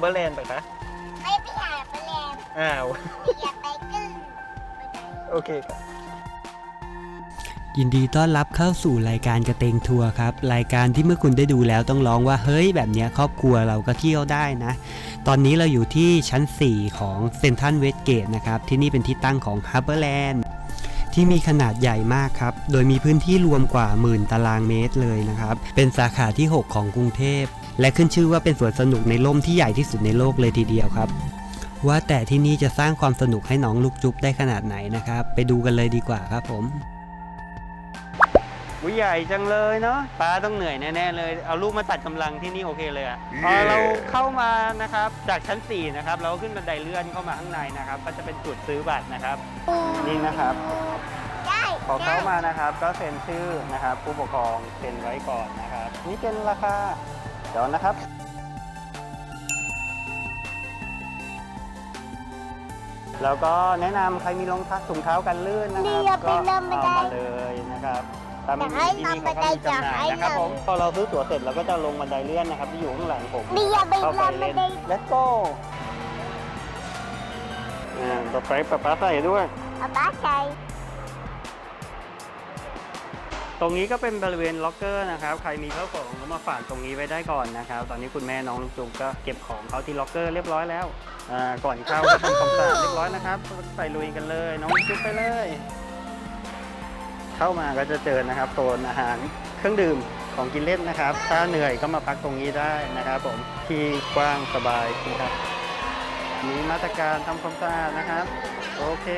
ไปฮับเบอร์แลนด์ไปคะไม่ไปหาแมลงอ้าว อย่าไปกึ่งโอเคครับยินดีต้อนรับเข้าสู่รายการกระเตงทัวร์ครับ รายการที่เมื่อคุณได้ดูแล้วต้องร้องว่าเฮ้ยแบบเนี้ยครอบครัวเราก็เที่ยวได้นะ ตอนนี้เราอยู่ที่ชั้น 4 ของเซนทันเวสเกตนะครับ ที่นี่เป็นที่ตั้งของ h a r b o r l a n d ที่มีขนาดใหญ่มากครับ โดยมีพื้นที่รวมกว่าหมื่นตารางเมตรเลยนะครับ เป็นสาขาที่ 6 ของกรุงเทพ และขึ้นชื่อว่าเป็นสวนสนุกในร่มที่ใหญ่ที่สุดในโลกเลยทีเดียวครับ ว่าแต่ที่นี่จะสร้างความสนุกให้น้องลูกจุ๊บได้ขนาดไหนนะครับ ไปดูกันเลยดีกว่าครับผมวิใหญ่จังเลยเนาะป้าต้องเหนื่อยแน่ๆเลย เอาลูกมาตัดกำลังที่นี่โอเคเลยอะพอเราเข้ามานะครับจากชั้น 4 นะครับ เราก็ขึ้นบันไดเลื่อนเข้ามาข้างในนะครับ ก็จะเป็นจุดซื้อบัตรนะครับนี่นะครับได้พอเข้ามานะครับ ก็เซ็นชื่อนะครับ ผู้ปกครองเซ็นไว้ก่อนนะครับ นี่เป็นราคาเดี๋ยวนะครับ แล้วก็แนะนำใครมีรองเท้าถุงเท้ากันลื่นนะครับก็เอามาเลยนะครับตามที่นี่เขาก็มีจำหน่ายนะครับผมพอเราซื้อตั๋วเสร็จเราก็จะลงบันไดเลื่อนนะครับ ที่อยู่ข้างหลังผม นี่อย่าไปเข้าไปลำเล่นไป Let's go อ่าต่อไปป๊าป๊าใส่ด้วย เอาบ้าใส่ ตรงนี้ก็เป็นบริเวณล็อกเกอร์นะครับ ใครมีข้าวของก็มาฝากตรงนี้ไว้ได้ก่อนนะครับ ตอนนี้คุณแม่น้องลูกจุ๊บก็เก็บของเขาที่ล็อกเกอร์เรียบร้อยแล้วอ่าก่อนเข้าก็ทำความสะอาดเรียบร้อยนะครับ ไปลุยกันเลย น้องลูกจุ๊บไปเลย เข้ามาก็จะเจอนะครับโซนอาหารเครื่องดื่มของกินเล่นนะครับ ถ้าเหนื่อยก็มาพักตรงนี้ได้นะครับ ผมที่กว้างสบายนะครับ มีมาตรการทำความสะอาดนะครับ โอเค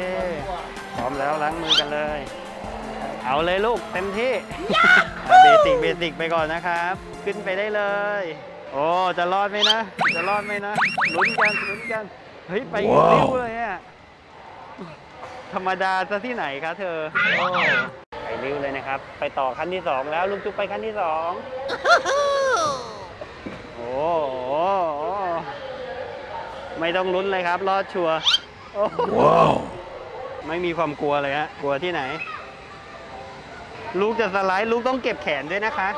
พร้อมแล้วล้างมือกันเลย เอาเลยลูกเต็มที่เบสิกเบสิกไปก่อนนะครับ ขึ้นไปได้เลย โอ้จะรอดไหมนะ จะรอดไหมนะลุ้นกันลุ้นกัน เฮ้ย ไปริ้วเลยอะธรรมดาซะที่ไหนคะเธอโอ้ไปริ้วเลยนะครับ ไปต่อขั้นที่สองแล้วลูกจุ๊บไปขั้นที่สองโอ้โหไม่ต้องลุ้นเลยครับ รอดชัวร์โอ้โหไม่มีความกลัวเลยฮะกลัวที่ไหน ลูกจะสไลด์ลูกต้องเก็บแขนด้วยนะคะ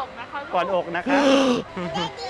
ก่อนอกนะคะเดดี้เดดี้เ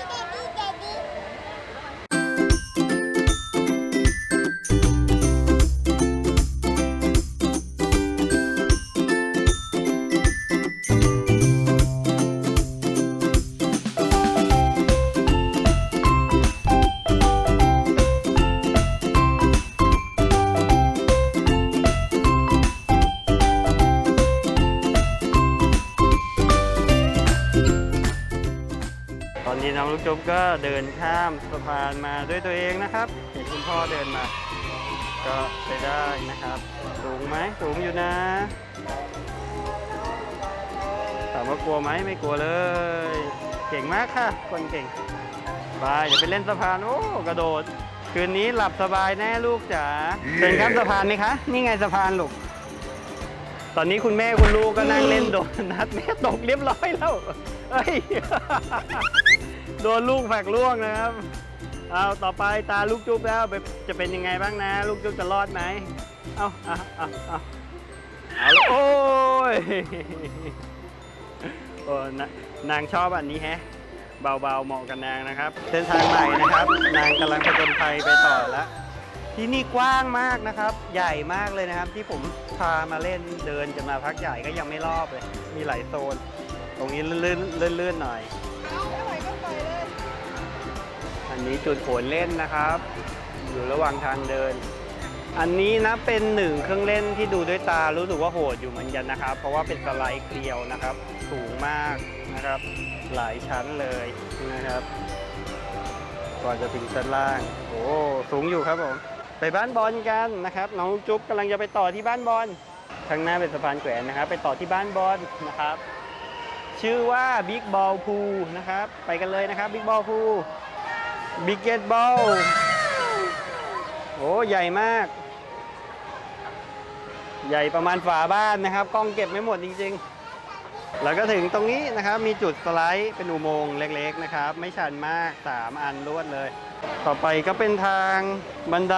เดินข้ามสะพานมาด้วยตัวเองนะครับ เห็นคุณพ่อเดินมา ก็ไปได้นะครับ สูงไหมสูงอยู่นะถามว่ากลัวไหมไม่กลัวเลย เก่งมากค่ะ คนเก่งไปอย่าไปเล่นสะพานโอ้กระโดด คืนนี้หลับสบายแน่ลูกจ๋าเดินข้ามสะพานไหมคะ นี่ไงสะพานลูกตอนนี้คุณแม่คุณลูกก็นั่งเล่นโดนัทแม่ตกเรียบร้อยแล้วเอ้ย โดนลูกแฝกล่วงนะครับเอาต่อไปตาลูกจุ๊บแล้วจะเป็นยังไงบ้างนะ ลูกจุ๊บจะรอดไหมเอาเอาเอาเอาเอาโอ้ยโอ้นนางชอบอันนี้แฮะ เบาๆเหมาะกับนางนะครับ เส้นทางใหม่นะครับ นางกำลังผจญภัยไปต่อแล้วที่นี่กว้างมากนะครับ ใหญ่มากเลยนะครับ ที่ผมพามาเล่นเดินกันมาพักใหญ่ก็ยังไม่รอบเลย มีหลายโซน ตรงนี้ลื่นๆลื่นๆหน่อย อันนี้จุดโขนเล่นนะครับ อยู่ระหว่างทางเดิน อันนี้นะเป็นหนึ่งเครื่องเล่นที่ดูด้วยตารู้สึกว่าโหดอยู่เหมือนกันนะครับ เพราะว่าเป็นสไลด์เกลียวนะครับ สูงมากนะครับ หลายชั้นเลยนะครับก่อนจะถึงชั้นล่าง โอ้สูงอยู่ครับผมไปบ้านบอลกันนะครับ น้องจุ๊บกำลังจะไปต่อที่บ้านบอลข้างหน้าเป็นสะพานแขวนนะครับ ไปต่อที่บ้านบอลนะครับ ชื่อว่า Big Ball Pool นะครับ ไปกันเลยนะครับบิ๊กบอลพู Big Ball Pool Big Get Ball โอ้ใหญ่มาก ใหญ่ประมาณฝาบ้านนะครับ กล้องเก็บไม่หมดจริง ๆ แล้วก็ถึงตรงนี้นะครับ มีจุดสไลด์เป็นอุโมงค์เล็ก ๆ นะครับ ไม่ชันมาก 3 อันรวดเลย ต่อไปก็เป็นทางบันได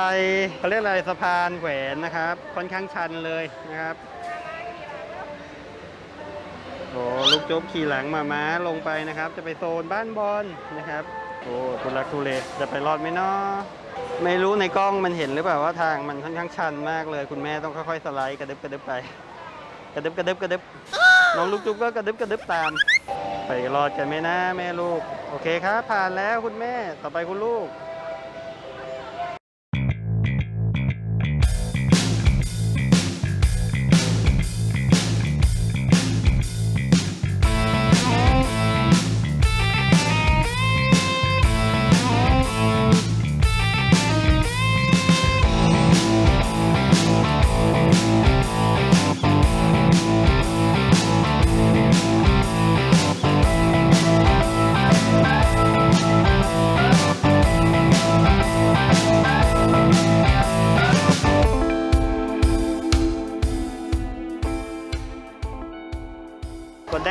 เขาเรียกอะไรสะพานแขวนนะครับ ค่อนข้างชันเลยนะครับโอ้ลูกจบขี่หลังมาม้าลงไปนะครับ จะไปโซนบ้านบอลนะครับ โอ้ทุลักทุเลจะไปรอดไหมเนาะไม่รู้ในกล้องมันเห็นหรือเปล่าว่าทางมันค่อนข้างชันมากเลย คุณแม่ต้องค่อยๆสไลด์กระดึบกระดึบไป กระดึบกระดึบกระดึบน้องลูกจุ๊บก็กระดึบกระดึบตาม ไปรอดกันไหมนะแม่ลูก โอเคครับผ่านแล้วคุณแม่ต่อไปคุณลูก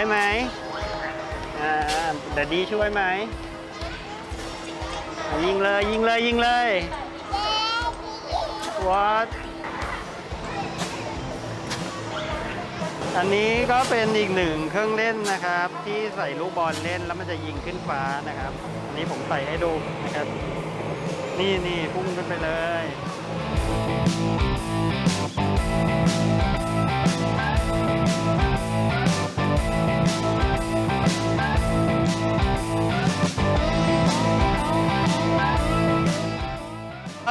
ได้ไหมอ่าเดดดี้ช่วยไหม ยิงเลยยิงเลยยิงเลยวัดอันนี้ก็เป็นอีกหนึ่งเครื่องเล่นนะครับ ที่ใส่ลูกบอลเล่นแล้วมันจะยิงขึ้นฟ้านะครับ อันนี้ผมใส่ให้ดูนะครับ นี่นี่พุ่งขึ้นไปเลย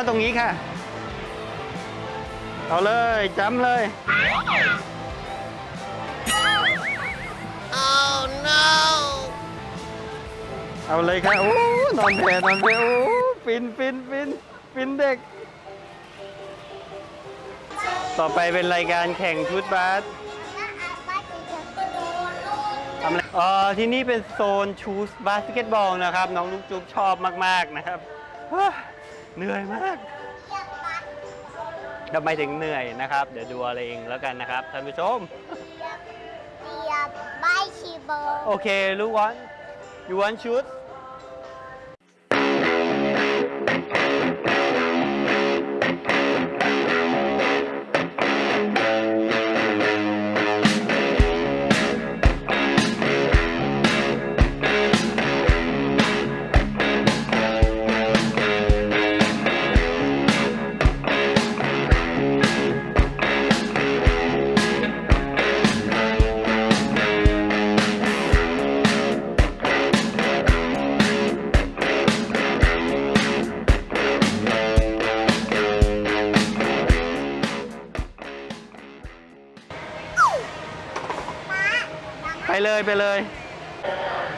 เอาตรงนี้ค่ะ เอาเลยจำเลยเอาเลยค่ะโอ้นอนแพนอนแพโอ้ฟินฟินฟินฟินเด็ก ต่อไปเป็นรายการแข่งชุดบาสทำอะไรอ๋อที่นี่เป็นโซนชูสบาสเกตบอลนะครับ น้องลูกจุ๊บชอบมาก ๆ นะครับว้า เหนื่อยมากทำไมถึงเหนื่อยนะครับ เดี๋ยวดูอะไรเองแล้วกันนะครับท่านผู้ชมเรียบใบชีโบโอเคลูกวัน you want shoot ไปเลยไปเลย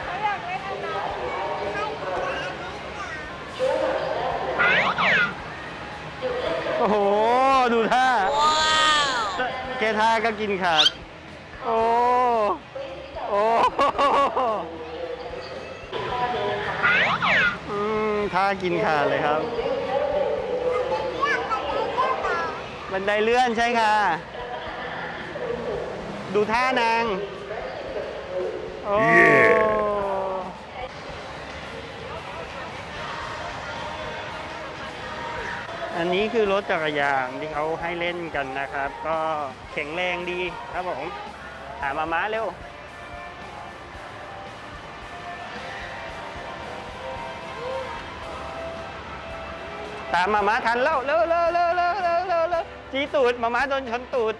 โอ้โห ดูท่าแค่ท่าก็กินขาด โอ้ โอ้อืมท่ากินขาดเลยครับ บันไดเลื่อนใช่ค่ะ ดูท่านาง โอ้ อันนี้คือรถจักรยานที่เขาให้เล่นกันนะครับ ก็แข็งแรงดีครับผมหามาม้าเร็วตามมาม้าทันแล้วเร็วเร็วเร็วเร็วเร็วเร็วเร็วจีตูดมาม้าโดนชนตูด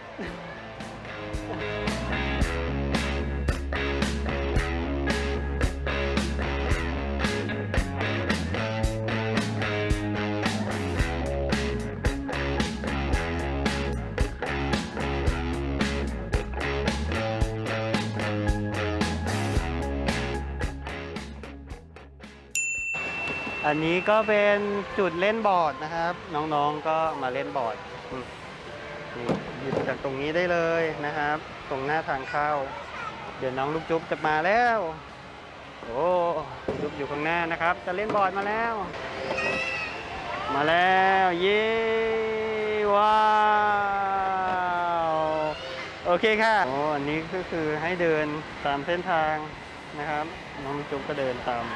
อันนี้ก็เป็นจุดเล่นบอร์ดนะครับ น้องๆก็มาเล่นบอร์ดนี่หยิบจากตรงนี้ได้เลยนะครับ ตรงหน้าทางเข้า เดี๋ยวน้องลูกจุ๊บจะมาแล้วโอ้จุ๊บอยู่ข้างหน้านะครับ จะเล่นบอร์ดมาแล้ว มาแล้วเย้ว้าวโอเคค่ะโอ้อันนี้ก็คือให้เดินตามเส้นทางนะครับ น้องลูกจุ๊บก็เดินตาม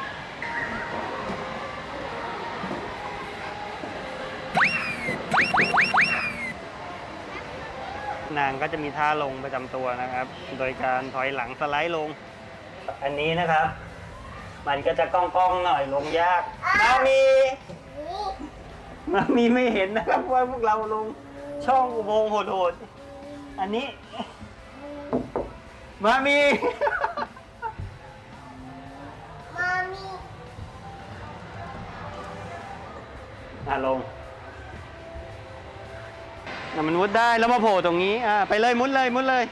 นางก็จะมีท่าลงประจำตัวนะครับ โดยการถอยหลังสไลด์ลง อันนี้นะครับ มันก็จะก้องๆหน่อยลงยากมามีนี่มามีไม่เห็นนะครับว่าพวกเราลงช่องอุโมงค์โหดๆอันนี้ มามี มามีอะลง อ่มันมุดได้แล้วมาโผล่ตรงนี้อะไปเลยมุดเลยมุดเลย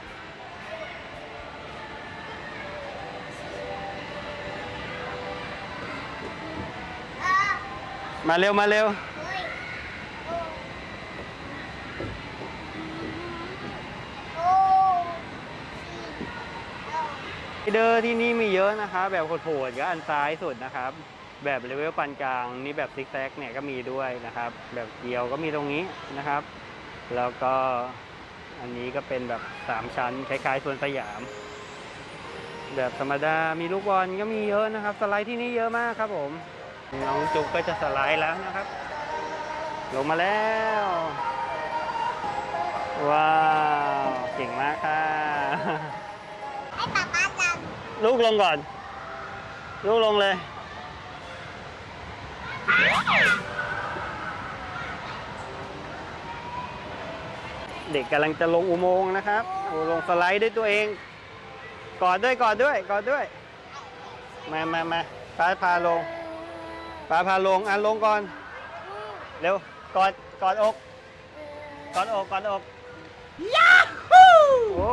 มาเร็วมาเร็วเดอร์ที่นี่มีเยอะนะครับแบบโหดๆก็อันซ้ายสุดนะครับ แบบเลเวลปานกลาง นี่แบบซิกแซกเนี่ยก็มีด้วยนะครับ แบบเกียวก็มีตรงนี้นะครับ แล้วก็อันนี้ก็เป็นแบบสามชั้นคล้ายๆสวนสยาม แบบธรรมดามีลูกบอลก็มีเยอะนะครับ สไลด์ที่นี่เยอะมากครับผมน้องจุกก็จะสไลด์แล้วนะครับ ลงมาแล้ว ว้าวเก่งมากค่ะให้ป๊าป๊าจลูกลงก่อน ลูกลงเลย เด็กกำลังจะลงอุโมงค์นะครับโอ้ลงสไลด์ด้วยตัวเองกอดด้วยกอดด้วยกอดด้วย มามามาพาพาลงพาพาลงอะลงก่อน เร็วกอดกอดอกกอดอกกอดอกยาฮูโอ้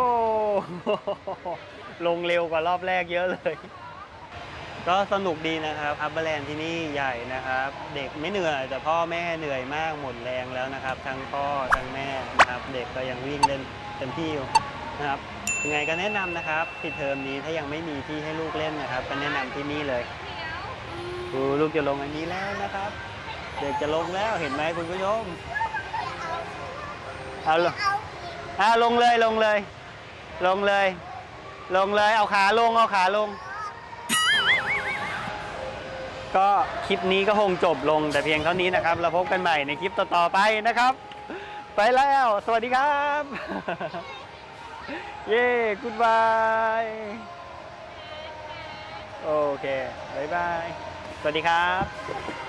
ลงเร็วกว่ารอบแรกเยอะเลย ก็สนุกดีนะครับอัพเบอร์แลนด์ที่นี่ใหญ่นะครับ เด็กไม่เหนื่อย แต่พ่อแม่เหนื่อยมากหมดแรงแล้วนะครับ ทั้งพ่อทั้งแม่นะครับ เด็กก็ยังวิ่งเล่นเต็มที่อยู่นะครับยังไงก็แนะนำนะครับปิดเทอมนี้ถ้ายังไม่มีที่ให้ลูกเล่นนะครับ ก็แนะนำที่นี่เลยดูลูกจะลงอันนี้แล้วนะครับ เด็กจะลงแล้วเห็นไหมคุณผู้ชมเอาลงเอาอีกอ่าลงเลยลงเลย ลงเลย ลงเลยเอาขาลงเอาขาลง ก็คลิปนี้ก็คงจบลงแต่เพียงเท่านี้นะครับ เราพบกันใหม่ในคลิปต่อๆไปนะครับ ไปแล้ว สวัสดีครับ เย้กูดบายโอเคบายบาย สวัสดีครับ